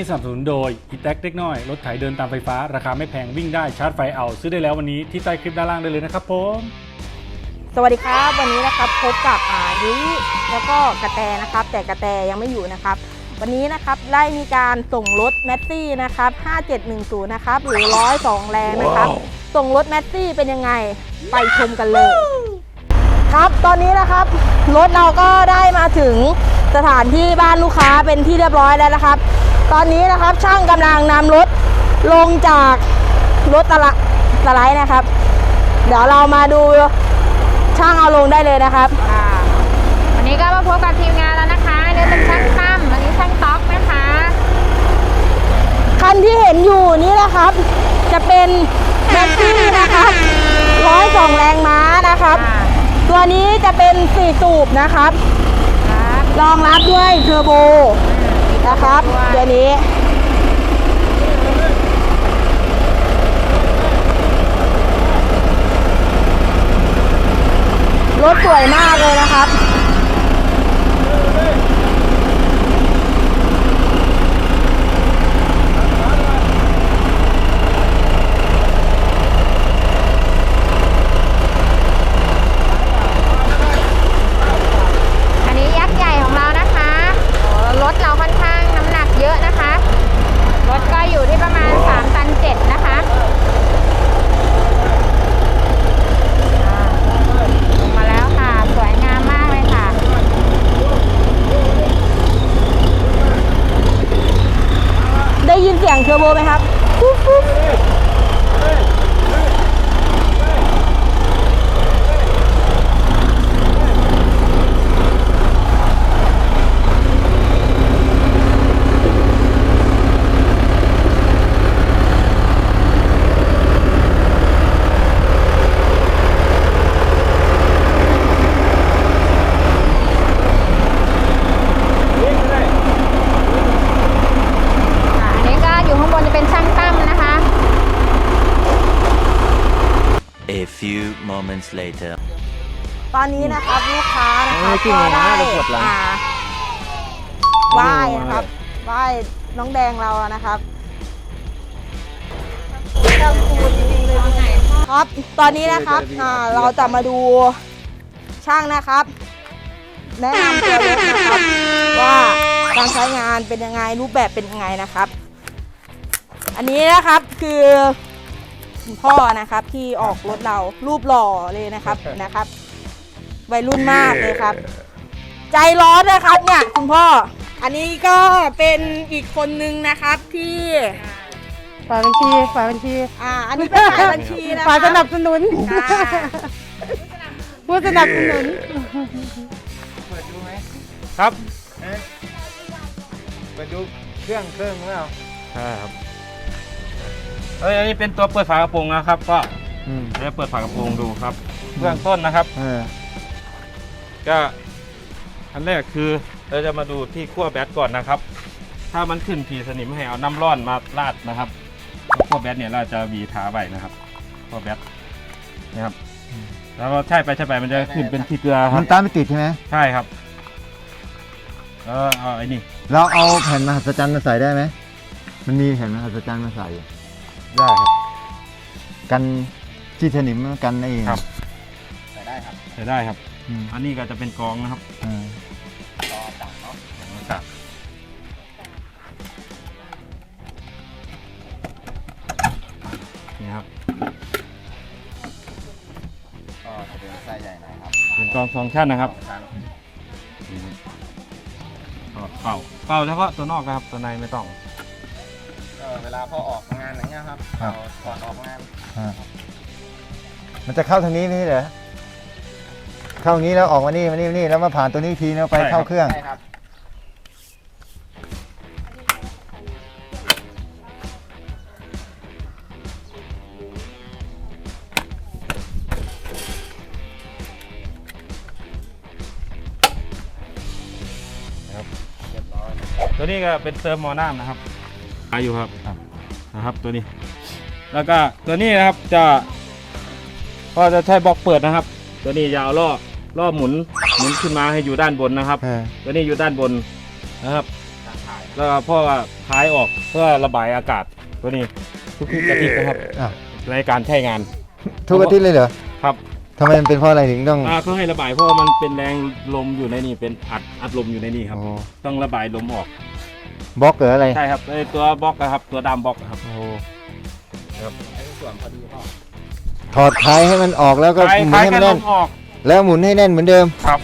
ลิปนี้สนับสนุนโดยอีแท็กเล็กน้อย รถไถเดินตามไฟฟ้า ราคาไม่แพงวิ่งได้ชาร์จไฟเอา ซื้อได้แล้ววันนี้ที่ใต้คลิปด้านล่างได้เลยนะครับผมสวัสดีครับ วันนี้นะครับพบกับอ่ายุ้ยแล้วก็กระแตนะครับ แต่กระแตยังไม่อยู่นะครับ วันนี้นะครับได้มีการส่งรถแมสซี่นะครับ 5710 นะครับหรือ102 แรงนะครับ ส่งรถแมสซี่เป็นยังไงไปชมกันเลย ครับตอนนี้นะครับรถเราก็ได้มาถึงสถานที่บ้านลูกค้าเป็นที่เรียบร้อยแล้วนะครับ ตอนนี้นะครับช่างกำลังนำรถลงจากรถตะละสไลด์นะครับ เดี๋ยวเรามาดูช่างเอาลงได้เลยนะครับค่ะวันนี้ก็มาพบกับทีมงานแล้วนะคะเนี่ยเป็นช่างตั้มอันนี้ช่างต๊อกนะคะ คันที่เห็นอยู่นี้นะครับ จะเป็นแม็กซี่นะครับร้อยสองแรงม้านะครับค่ะตัวนี้จะเป็นสี่สูบนะครับครับรองรับด้วยเทอร์โบ นะครับเดี๋ยวนี้รถสวยมากเลยนะครับ อันนี้ยักษ์ใหญ่ของเรานะคะโอ้รถเราค่อนข้างน้ำหนักเยอะนะคะ รถก็อยู่ที่ประมาณ3ตัน7นะคะอ่าลงมาแล้วค่ะ สวยงามมากเลยค่ะ ได้ยินเสียงเทอร์โบไหมครับปุ๊บปุ๊บอ่าอันนี้ก็อยู่ข้างบนจะเป็นช่างตั้มนะคะ A few moments later. ตอ นนี้นะครับลูกค้านะครับเออจริงก็เหรอได้เดี๋ยวกดหลังอ่าไหว้นะครับไหว้น้องแดงเรานะครับครับ ตอนนี้นะครับอ่าเราจะมาดูช่างนะครับ แนะนำตัวรถนะครับว่าการใช้งานเป็นยังไงรูปแบบเป็นยังไงนะครับ อันนี้นะครับคือคุณพ่อนะครับที่ออกรถเรารูปหล่อเลยนะครับนะครับ วัยรุ่นมากเลยครับ ใจร้อนนะครับเนี่ยคุณพ่อ อันนี้ก็เป็นอีกคนนึงนะครับที่ฝ่ายบัญชีฝ่ายบัญชีอ่าอันนี้เป็นฝ่ายบัญชีนะคฝ่ายสนัรับบสนุนอ่าผู้สนับสนุนครับไปดูเครื่องเครื่องแล้วใช่ครับเอ้ยอันนี้เป็นตัวเปิดฝากระโปรงนะครับ ก็เดี๋ยวเปิดฝากระโปรงดูครับเบื้องต้นนะครับเออ ก็อันแรกคือเราจะมาดูที่ขั้วแบตก่อนนะครับ ถ้ามันขึ้นผีสนิมให้เอาน้ำร้อนมาราดนะครับขั้วแบตเนี่ยเราจะบีทาไว้นะครับขั้วแบตนะครับ แล้วก็ใช่ไปใช่ไปมันจะขึ้นเป็นที่เกลือคมัรันบตามไม่ติดใช่ไหมใช่ครับแล้วเอาไอ้นี่เราเอาแผ่นมหัศจรรย์มาใส่ได้ไหมมันมีแผ่นมหัศจรรย์มาใส่อยู่ได้ครับกันที่สนิมกันไอ้ครับใส่ได้ครับใช้ได้ครับ อืมอันนี้ก็จะเป็นกรองนะครับเออกรองอากาศนี่ครับ ก็จะเป็นไส้ใหญ่หน่อยครับเป็นกรองฟังก์ชันนะครับนี่ครับเป่าเป่าเฉพาะตัวนอกนะครับ ตัวในไม่ต้อง ก็เวลาพอออกงานอย่างเงี้ยครับเราก่อนออกงานอ่ามันจะเข้าทางนี้ไม่ใช่เหรอ เข้าอย่างนี้แล้วออกมานี่มานี่มานี่แล้วมาผ่านตัวนี้อีกทีแล้วไปใช่ครับ เข้าเครื่อง ใช่ครับ ตัวนี้ก็เป็นเติมหมอน้ำนะครับมาอยู่ครับ นะครับตัวนี้ แล้วก็ตัวนี้นะครับจะก็จะใช้บล็อกเปิดนะครับ ตัวนี้ยาวล่อ ล่อหมุนหมุนขึ้นมาให้อยู่ด้านบนนะครับเออตัวนี้อยู่ด้านบนนะครับตาข่ายแล้วก็พ่อก็ท้ายออกเพื่อระบายอากาศตัวนี้ทุกๆอาทิตย์นะครับอ้าวในการใช้งาน ทุกอาทิตย์เลยเหรอครับ ทำไมมันเป็นเพราะอะไรถึงต้องอ่าเขาให้ระบายเพราะว่ามันเป็นแรงลมอยู่ในนี่เป็นอัดอัดลมอยู่ในนี่ครับ โอ้ต้องระบายลมออก บล็อกหรืออะไรใช่ครับไอ้ตัวบล็อกนะครับ ตัวดามบล็อกนะครับ โอ้ส่วนพอดีพ่อถอดท้ายให้มันออกแล้วก็ท้ายหมุนท้ายให้แค่มันลแน่นมออก แล้วหมุนให้แน่นเหมือนเดิมครับ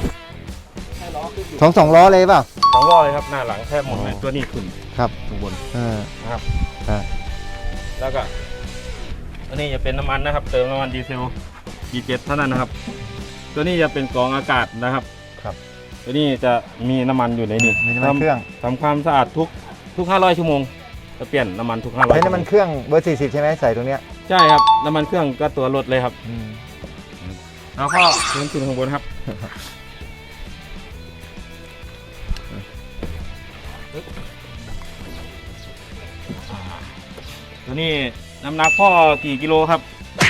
สองสองล้อเลยเปล่า สองร้อยครับหน้าหลังแทบหมดเลยอ๋อ ตัวนี้ขึ้นครับข้างบนเออนะครับอ่า แล้วก็อันนี้จะเป็นน้ำมันนะครับ เติมน้ำมันดีเซล D7 เท่านั้นนะครับ ตัวนี้จะเป็นกรองอากาศนะครับ ครับ ตัวนี้จะมีน้ำมันอยู่ในนี้มีน้ำมันเครื่องทำความสะอาดทุกทุก 500 ชั่วโมง จะเปลี่ยนน้ำมันทุก 500ใช้ชั่วน้ำโมมันงเครื่องเบอร์40ใช่ไหมใส่ตรงเนี้ยใช่ครับน้ำมันเครื่องก็ตัวรถเลยครับ อืม แล้วก็พื้นขึ้นข้างบนครับอ่าตัวนี้น้ำหนักพ่อกี่กิโลครับ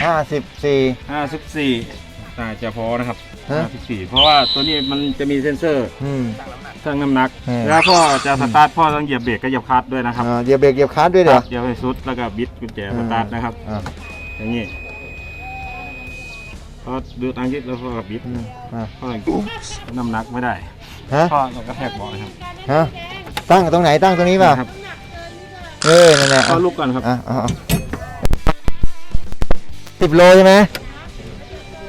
54 54น่าจะพอนะครับฮะ54เพราะว่าตัวนี้มันจะมีเซ็นเซอร์อืมชั่งน้ำหนัก อืม แล้วพ่อจะสตาร์ทพ่อต้องเหยียบเบรกก็เหยียบคลัตช์ด้วยนะครับอ่าเหยียบเบรกเหยียบคลัตช์ด้วยเหรอเหยียบให้สุดแล้วก็บิดกุญแจสตาร์ทนะครับ อ่าอย่างนี้ พอดูตังคิดแล้วพ่อก็บิดอืมอ่าพ่อน้ำหนักไม่ได้ฮะพ่อเราก็แทกเบอกนะครับฮะ ตั้งตรงไหนตั้งตรงนี้เปล่าครับเออ นั่นแหละพ่อลุกก่อนครับอะเอาสิบโลใช่ไหม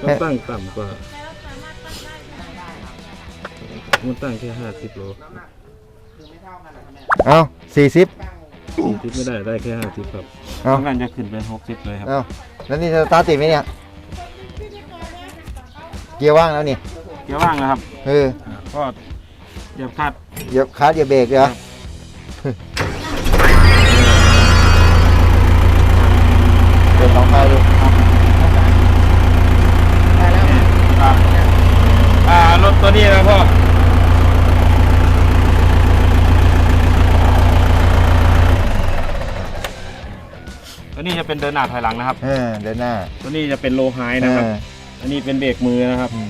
ต้องตั้งต่ำกว่ามันตั้งแค่ห้าสิบโลเอาสี่สิบสี่สิบไม่ได้ได้แค่ห้าสิบครับเอาต้องการจะขึ้นเป็นหกสิบเลยครับเอาแล้วนี่จะสตาร์ทติดไหมเนี่ย เกียร์ว่างแล้วนี่ เกียร์ว่างนะครับเอออ่าก็เหยียบคลัดเหยียบคลัตช์เหยียบเบรกเหรอเปิดสองไฟดูครับอ่ารถตัวนี้นะพ่อตัวนี้จะเป็นเดินหน้าถอยหลังนะครับเออเดินหน้า ตัวนี้จะเป็นโลไฮนะครับเอออันนี้เป็นเบรกมือนะครับอืม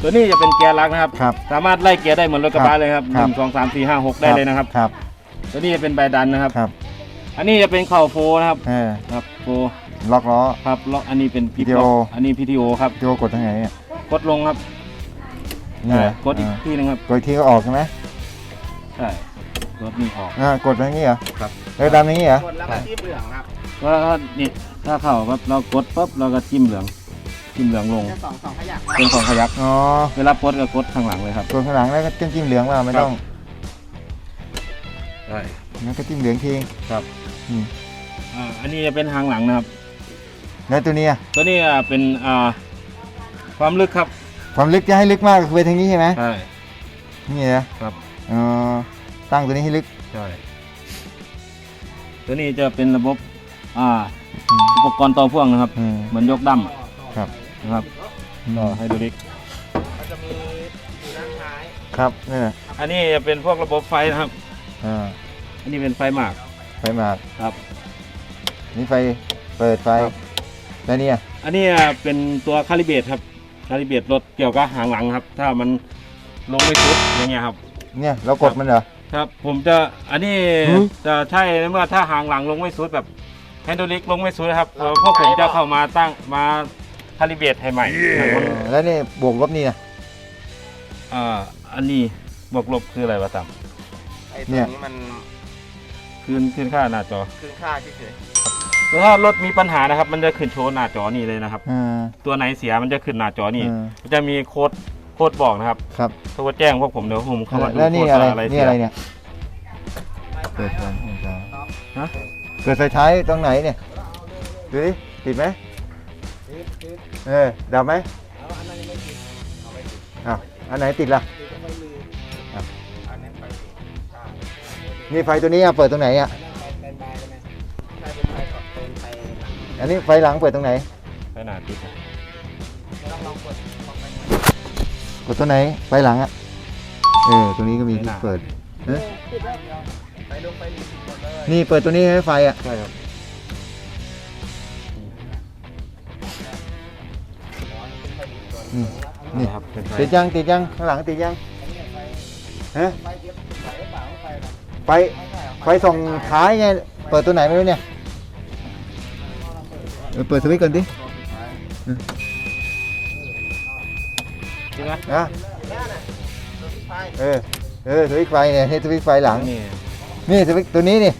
ตัวนี้จะเป็นเกียร์ลักนะครับ ครับสามารถไล่เกียร์ได้เหมือนรถกระครับบะเลยครับหครับ นึ่งสองสามสี่ห้าหกได้เลยนะครับ ครับตัวนี้จะเป็นใบดันนะครับ ครับอันนี้จะเป็นเข่าโฟนะครับ เออครับโฟล็อกล้อ ครับแล้วอันนี้เป็นพี PTO อันนี้พีทีโอครับ ที่ว่ากดทางไหนเนี่ยกดลงครับนี่เหรอกดอีกทีหนึงครับกดอีกทีก็ออกใช่ไหมใช่กดนี่ออก อ่ากดทางนี้เหรอครับ แล้วดันอย่างนี้เหรอ กดแล้วก็ที่เหลืองครับแล้วก็นี่ถ้าเข่าครับเรากดปุ๊บเราก็จิ้มเหลือง จิ้มเหลืองลงจะสองสองขยักเป็นของขยัก อ๋อเวลาปลดก็กดข้างหลังเลยครับกดข้างหลังแล้วก็จิ้มจิ้มเหลืองมาไม่ต้องใช่งั้นก็จิ้มเหลืองทีครับอืมอ่าอันนี้จะเป็นทางหลังนะครับ แล้วตัวเนี้ยตัวนี้อะเป็นอ่าความลึกครับความลึกจะให้ลึกมากก็คือไปทางนี้ใช่ไหมใช่นี่นะครับอ๋อตั้งตัวนี้ให้ลึกใช่ตัวนี้จะเป็นระบบอ่าอืมอุปกรณ์ต่อพ่วงนะครับ อืม เหมือนยกดั้มครับ นะครับต่อไฮดรอลิกมันจะมีอยู่ด้านท้ายครับนี่นแหละอันนี้จะเป็นพวกระบบไฟนะครับ อ่าอันนี้เป็นไฟหมากไฟหมากครับ นี่ไฟเปิดไฟครับ แล้วเนี่ยอันนี้เป็นตัวคาลิเบตครับคาลิเบตรถเกี่ยวกับหางหลังครับ ถ้ามันลงไม่สุดอย่างเงี้ยครับ เนี่ยเรากดมันเหรอ ครับ ผมจะอันนี้หือ จะใช่เมื่อถ้าหางหลังลงไม่สุดแบบไฮดรอลิกลงไม่สุดนะครับเอ่อพวกผมจะเข้ามาตั้งมา คาลิเบตให้ใหม่อ๋อแล้วนี่บวกลบนี่นะอ่าอันนี้บวกลบคืออะไรวะตั้มไอ้เนี่ตัวยนี้มันคืนคืนค่าหน้าจอคืนค่าเฉยแล้วถ้ารถมีปัญหานะครับ มันจะขึ้นโชว์หน้าจอนี่เลยนะครับ อ่า ตัวไหนเสียมันจะขึ้นหน้าจอนี่ อ่ามันจะมีโค้ดโค้ดบอกนะครับครับโทรแจ้งพวกผมเดี๋ยวผมเข้ามาดูแล้วนี่โค้ดอะไรว่าอะไรนี่เสียอะไรเนี่ยๆเปิดไฟฮะเปิดไฟท้ายตรงไหนเนี่ยดูดิติดไหม เออดับไหมอ้าวอันไหนติดล่ะอ้าวนี่ไฟตัวนี้อะเปิดตรงไหนอะเป็นใบได้ไหมใช่เป็นไฟก่อนเป็นไฟหลังอันนี้ไฟหลังเปิดตรงไหนไปหน้าติดนะต้องลองกดลองไปกดตัวไหนไฟหลังอะเออตรงนี้ก็มีที่เปิดเอ๊ะไปลงไปหลีกหมดเลยนี่เปิดตัวนี้ให้ไฟอะใช่ครับ อืมนี่ครับเป็นไฟติดยังติดยังข้างหลังติดยังฮะไฟเย็บไฟหรือเปล่าไฟนะไฟไฟส่องท้ายไงเปิดตัวไหนไม่รู้เนี่ยเออเปิดสวิตช์ก่อนดิจริงไหมนะเออเออสวิตช์ไฟเนี่ยนี่สวิตช์ไฟหลังนี่นี่สวิตช์ตัวนี้นี่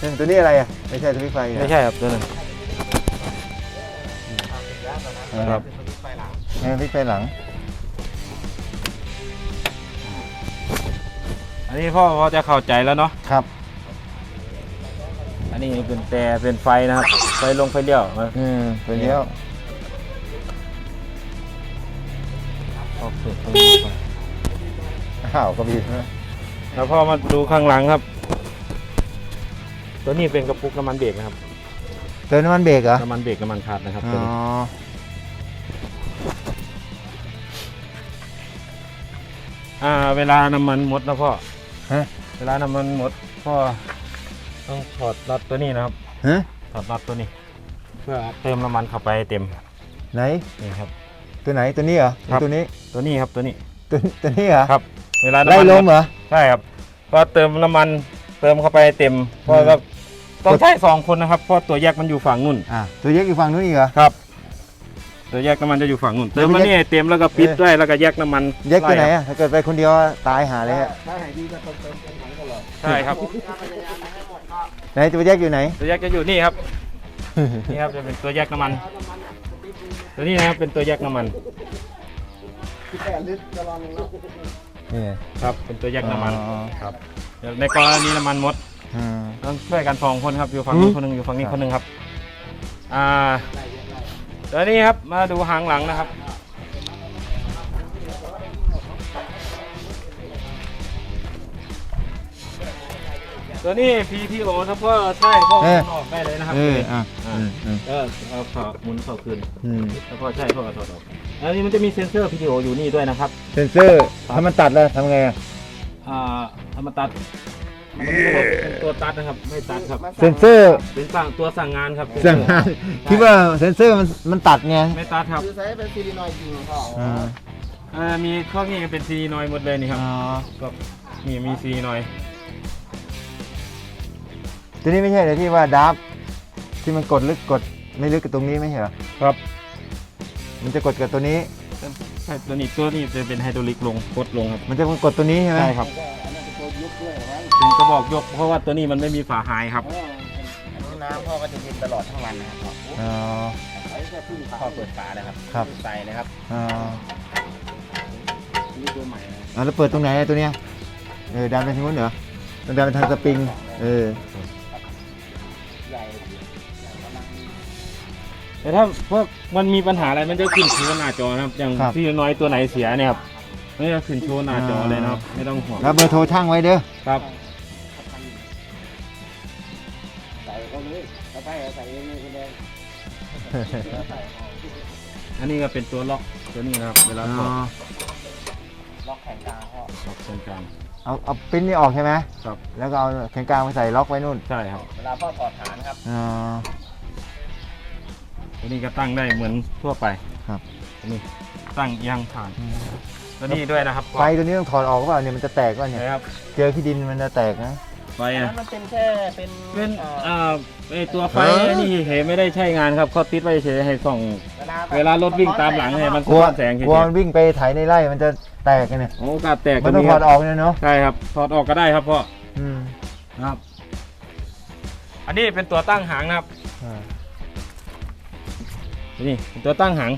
ซึ่งตัวนี้อะไรอะไม่ใช่สวิตช์ไฟอะไม่ใช่ครับตัวนึงครับ นี่สวิตช์ไฟหลัง อันนี้พ่อพอจะเข้าใจแล้วเนาะ ครับ อันนี้เป็นแต่เป็นไฟนะครับ ไฟลงไฟเลี้ยวมาอืมตัวเลี้ยวพอเปิดไฟเลี้ยวไปอ้าวกระบี่นะแล้วพ่อมาดูข้างหลังครับ ตัวนี้เป็นกระปุกน้ำมันเบรกนะครับเติมน้ำมันเบรกเหรอ น้ำมันเบรกน้ำมันขาดนะครับอ๋ตัวอนี้ อ่า เวลาน้ำมันหมดนะพ่อฮะ เวลาน้ำมันหมดพ่อต้องถอดน็อตตัวนี้นะครับฮะถอดน็อตตัวนี้ เพื่อเติมน้ำมันเข้าไปเต็มไหนนี่ครับ ตัวไหนตัวนี้เหรอครับ ตัวนี้ตัวนี้ครับตัวนี้ตัวตัวนี้เหรอครับ เวลาไล่น้ำมันลหมมดเหรอ ใช่ครับพอเติมน้ำมันเติมเข้าไปเต็มเพราะอืมว่าต้องใช้สองคนนะครับเพราะตัวแยกมันอยู่ฝั่งนู่น อะตัวเย็กอยู่ฝั่งนู้นอีกเหรอครับ ตัวแยกน้ำมันจะอยู่ฝั่งนู่นแล้เติวมไปมาแยกนี่เต็มแล้วก็ปิดเออด้วยแล้วก็แยกน้ำมันเย็กตัวไหนล่ครับอะถ้าเกิดไปคนเดียวตายหาเลยฮะใช่ครับไหนตัวเย็กอยู่ไหนตัวแยกจะอยู่นี่ครับนี่ครับจะเป็นตัวแยกน้ำมัน ตัวนี้นะครับเป็นตัวแยกน้ำมันนี่ครับเป็นตัวแยกน้ำมันอ๋อครับเดี๋ยวในกรณีน้ำมันหมดอืมต้องช่วยกันสองคนครับอยู่ฝั่งนี้อืมคนหนึ่งอยู่ฝั่งนี้ครับคนหนึ่งครับอ่า ตัวนี้ครับมาดูหางหลังนะครับ ตัวนี้ PTO ครับพ่อใช่พ่อหมุนออกได้เลยนะครับเอออะอ่าอืมอืมเออเอาฝาหมุนเข้าคืนอืมแล้วพ่อใช่พ่อก็ถอดออกอันนี้มันจะมีเซ็นเซอร์ PTO อยู่นี่ด้วยนะครับ เซนเซอร์ถ้ามันตัดแล้วทำไงอะอ่าเอามาตัดมัน เป็นตัวตัดนะครับ ไม่ตัดครับ เซนเซอร์เป็นสั่งตัวสั่งงานครับสั่งงานคิดว่าเซนเซอร์มันมันตัดไงไม่ตัดครับคือใช้เป็นซีดีนอยจริงของเขาอ่าอ่ามีข้อนี้เป็นซีนอยหมดเลยนี่ครับอ๋อก็นี่มีซีนอยตัวนี้ไม่ใช่เลยที่ว่าดับที่มันกดลึกกดไม่ลึกกับตรงนี้ไม่ใช่เหรอครับ มันจะกดกับตัวนี้ใช่ตัวนี้ตัวนี้จะเป็นไฮดรอลิกลงกดลงครับ มันจะกดตัวนี้ใช่ไหมใช่ครับ เป็นกระบอกยกเพราะว่าตัวนี้มันไม่มีฝาหายครับน้ำพ่อก็จะเย็นตลอดทั้งวันนะครับอ๋อพ่อเปิดฝาเลยครับครับ ใส่เลยครับอ๋อนี่ตัวใหม่นะอะแล้วเปิดตรงไหนอะตัวเนี้ยเออดันไปทางนู้นเหรอต้องดันไปทางสปริงเออใหญ่แต่ถ้าพวกมันมีปัญหาอะไรมันจะขึ้นโชว์หน้าจอนะครับอย่างครับซีนอยตัวไหนเสียเนี่ยครับ มันจะขึ้นโชว์หน้าจอเลยนะครับ ไม่ต้องห่วงแล้วเบอร์โทรช่างไว้เด้อครับ ใส่ก็เลยแล้วไปใส่เองนี่คุณแดงอันนี้ก็เป็นตัวล็อกตัวนี้นะครับ เวลาถอดล็อกแขนกลางพ่อล็อกเส้นกลางเอาเอาปิ้นนี่ออกใช่ไหมครับแล้วก็เอาแขนกลางไปใส่ล็อกไว้นู่นใช่ครับ เวลาพ่อถอดฐานครับอ๋อตัวนี้ก็ตั้งได้เหมือนทั่วไปครับตัวนี้ตั้งเอียงผ่าน ตัวนี้ด้วยนะครับไฟตัวนี้ต้องถอดออกหรือเปล่าเนี่ยมันจะแตกก็เนี่ยนะครับเจอขี้ดินมันจะแตกนะ ไฟอันอะนั้นมันเป็นแค่เป็นเป็นอ่ออ่าไอตัวไฟฮะนี่เห็นไม่ได้ใช้งานครับเขาติดไว้เฉยให้ส่อง เวลาเวลารถวิ่งตามหลังให้มัน กลัวสะท้อนแสงเฉยกลัวมันวิ่งไปไถในไร่มันจะแตกกันเนี่ยๆโอกาสแตกมันต้องมีถคอรับดออกเนี่ยเนาะใช่ครับถอดออกก็ได้ครับพ่ออืมครับ อันนี้เป็นตัวตั้งหางนะครับอ่านี่เป็นตัวตั้งหาง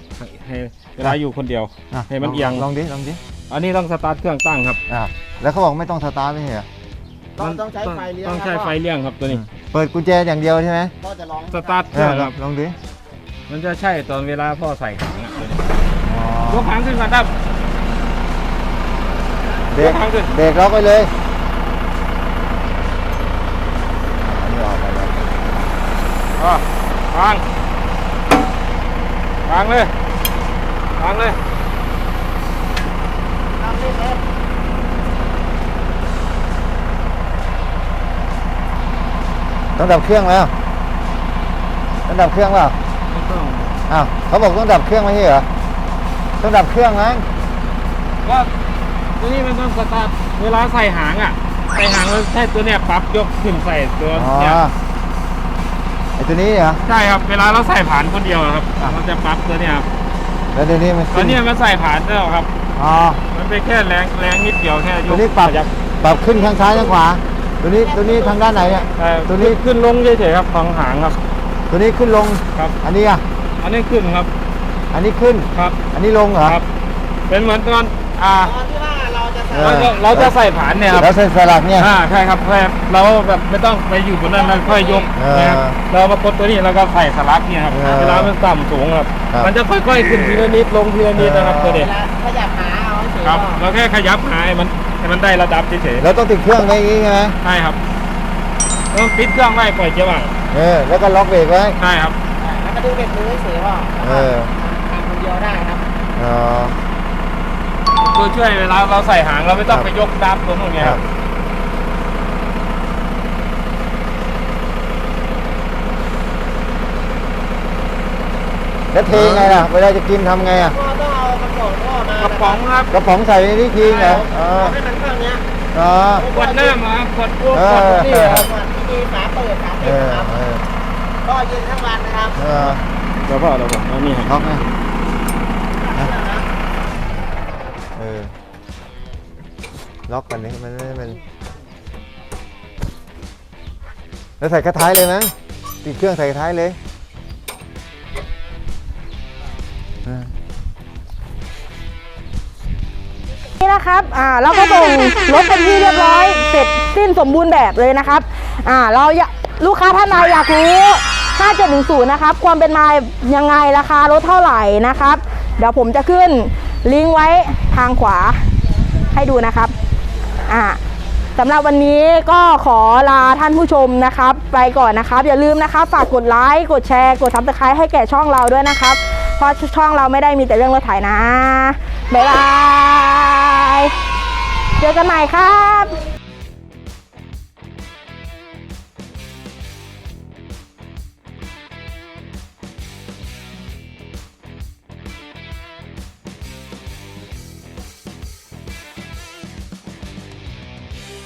ให้ เวลาอยู่คนเดียวอะให้มันเอียง ลองดิลองดิอันนี้ต้องสตาร์ทเครื่องตั้งครับอะแล้วเขาบอกไม่ต้องสตาร์ทไม่ใช่เหรอต้องต้องใช้ไฟเลี้ยงต้องใช้ครับไฟเลี้ยงครับตัวนี้ เปิดกุญแจอย่างเดียวใช่ไหมพ่อจะลองสตาร์ทเคเอรื่อองครับลองดิมันจะใช่ตอนเวลาพ่อใส่หางอะตัวนี้อ๋อยกหางขึ้นมาครับ เบรกยกหางขึ้น เบรกล็อกไว้เลยอันนี้ออกไปแล้วอะวางวางเลย วางเลยต้องดับเครื่องแล้วต้องดับเครื่องเปล่าไม่ต้องอ้าวเขาบอกต้องดับเครื่องไม่ใช่เหรอต้องดับเครื่องมั้งก็ตัวนี้มันต้องสตาร์ทเวลาใส่หางอะใส่หางแล้วใช้ตัวเนี้ยปรับยกขึ้นใส่ตัวอ๋อเนี่ยไอตัวนี้เหรอใช่ครับเวลาเราใส่ผ่านคนเดียวอะครับเราจะปรับตัวเนี้ยครับ แล้วตัวนี้มันตัวเนี้ยมันใส่ผ่านแล้วครับ อ๋อมันเป็นแค่แรงแรงนิดเดียวแค่ยตัวกนี้ปรับขยับปรับขึ้นข้างซ้ายข้างขวา ตัวนี้ตัวนี้ทางด้านไหนเนี่ย เอ่อตัวนี้ ขึ้นลงเฉยๆครับของหางครับ ตัวนี้ขึ้นลง ครับ อันนี้อะ อันนี้ขึ้นครับ อันนี้ขึ้น ครับ อันนี้ลงเหรอ ครับ เป็นเหมือนตอน อ่า ตอนที่ว่า เราจะใส่เอเราอจะเราจะใส่ผ่านเนี่ยครับแล้วเส้นสลักเนี่ย อ่าใช่ครับแค่เราแบบไม่ต้องไปอยู่บนนั้นมันค่อยยกเออนะครับเรามากดตัวนี้แล้วก็ใส่สลักเนี่ยครับเออเวลามันต่ำสูงครับครับ มันจะค่อยๆขึ้นทีละนิดลงทีละนิดนะครับตัวเวนี้ลาขยับหาเอาเฉยๆครับเราแค่ขยับหาให้มันให้มันได้ระดับเฉยแล้วต้องติดเครื่องไว้อย่างงี้ใช่ไหมๆใช่ครับต้องปิดเครื่องไว้ปล่อยเกียร์ว่างเออแล้วก็ล็อกเบรกไว้ ใช่ครับ แล้วก็ดูเบ็ดมือเฉยๆว่าเออ ทำคนเดียวได้ครับอ๋อ ตัวช่วยเวลาเราใส่หางเราไม่ต้องครับไปยกดับตัวนู้นไงคครัรับบแล้วเทไงล่ะเวลาจะกินทำไงอะ ก็ต้องเอากระป๋องก็มากระป๋องครับกระป๋องใส่ในนี้ทิ้งเหรออ๋อให้มันข้างเนี้ยอ๋อขวดน้ำอะครับขวดพวกเอขวอดนี่ครับก่อนที่มีฝาเปิดฝาเอปิดอนะครับเออก็เย็นทั้งวันนะครับเออเดี๋ยวพ่อเดี๋ยวผมเอานี่ให้ล็อกนะ ล็อกกันนี่มันมันมนแล้วใส่กระท้ายเลยไหมติดเครื่องใส่กระท้ายเลยนี่นะครับ อ่า เราก็ส่งรถเป็นที่เรียบร้อย เสร็จสิ้นสมบูรณ์แบบเลยนะครับ อ่า เราอยากลูกค้าท่านใดอยากรู้ 5710 นะครับ ความเป็นมายังไง ราคารถเท่าไหร่นะครับ เดี๋ยวผมจะขึ้นลิงก์ไว้ทางขวาให้ดูนะครับ อ่าสำหรับวันนี้ก็ขอลาท่านผู้ชมนะครับ ไปก่อนนะครับ อย่าลืมนะครับ ฝากกดไลค์กดแชร์ กดซับสไครต์ให้แก่ช่องเราด้วยนะครับ เพราะช่องเราไม่ได้มีแต่เรื่องรถไถนะ บ๊ายบาย เจอกันใหม่ครับ